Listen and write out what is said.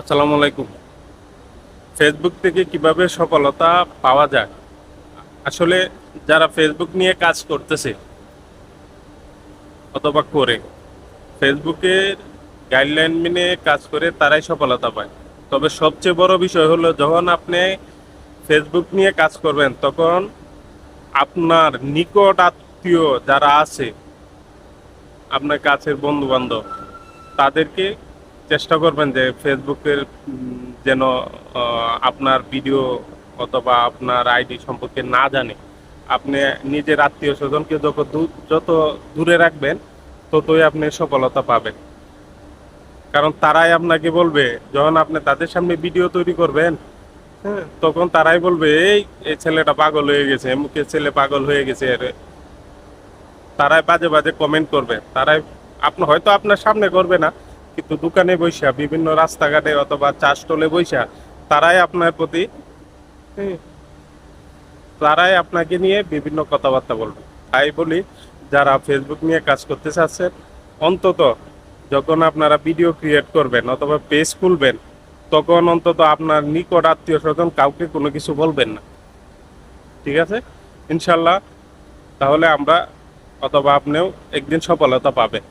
আসসালামু আলাইকুম। ফেসবুক থেকে কীভাবে সফলতা পাওয়া যায়? আসলে যারা ফেসবুক নিয়ে কাজ করতেছে, অথবা করে ফেসবুকের গাইডলাইন মেনে কাজ করে তারাই সফলতা পায়। তবে সবচেয়ে বড় বিষয় হলো, যখন আপনি ফেসবুক নিয়ে কাজ করবেন, তখন আপনার নিকট আত্মীয় যারা আছে, আপনার কাছের বন্ধু বান্ধব তাদেরকে চেষ্টা করবেন যে ফেসবুকের যেন আপনার ভিডিও অথবা আপনার আইডি সম্পর্কে না জানে। আপনি নিজের আত্মীয় স্বজনকে যত যত দূরে রাখবেন, ততই আপনি সফলতা পাবেন। কারণ তারাই আপনাকে বলবে, যখন আপনি তাদের সামনে ভিডিও তৈরি করবেন হ্যাঁ তখন তারাই বলবে, এই এই ছেলেটা পাগল হয়ে গেছে মুখে ছেলে পাগল হয়ে গেছে। তারাই বাজে বাজে কমেন্ট করবে। তারাই, আপনি, হয়তো আপনার সামনে করবে না কিন্তু দোকানে বৈশা বিভিন্ন রাস্তাঘাটে অথবা চা স্টলে বৈশা তারাই আপনার প্রতি তারাই আপনাকে নিয়ে বিভিন্ন কথাবার্তা বলবে। তাই বলি, যারা ফেসবুক নিয়ে কাজ করতে চাচ্ছেন, অন্তত যখন আপনারা ভিডিও ক্রিয়েট করবেন অথবা পেজ খুলবেন, তখন অন্তত আপনার নিকট আত্মীয় স্বজন কাউকে কোনো কিছু বলবেন না। ঠিক আছে? ইনশাল্লাহ, তাহলে আমরা অথবা আপনিও একদিন সফলতা পাবেন।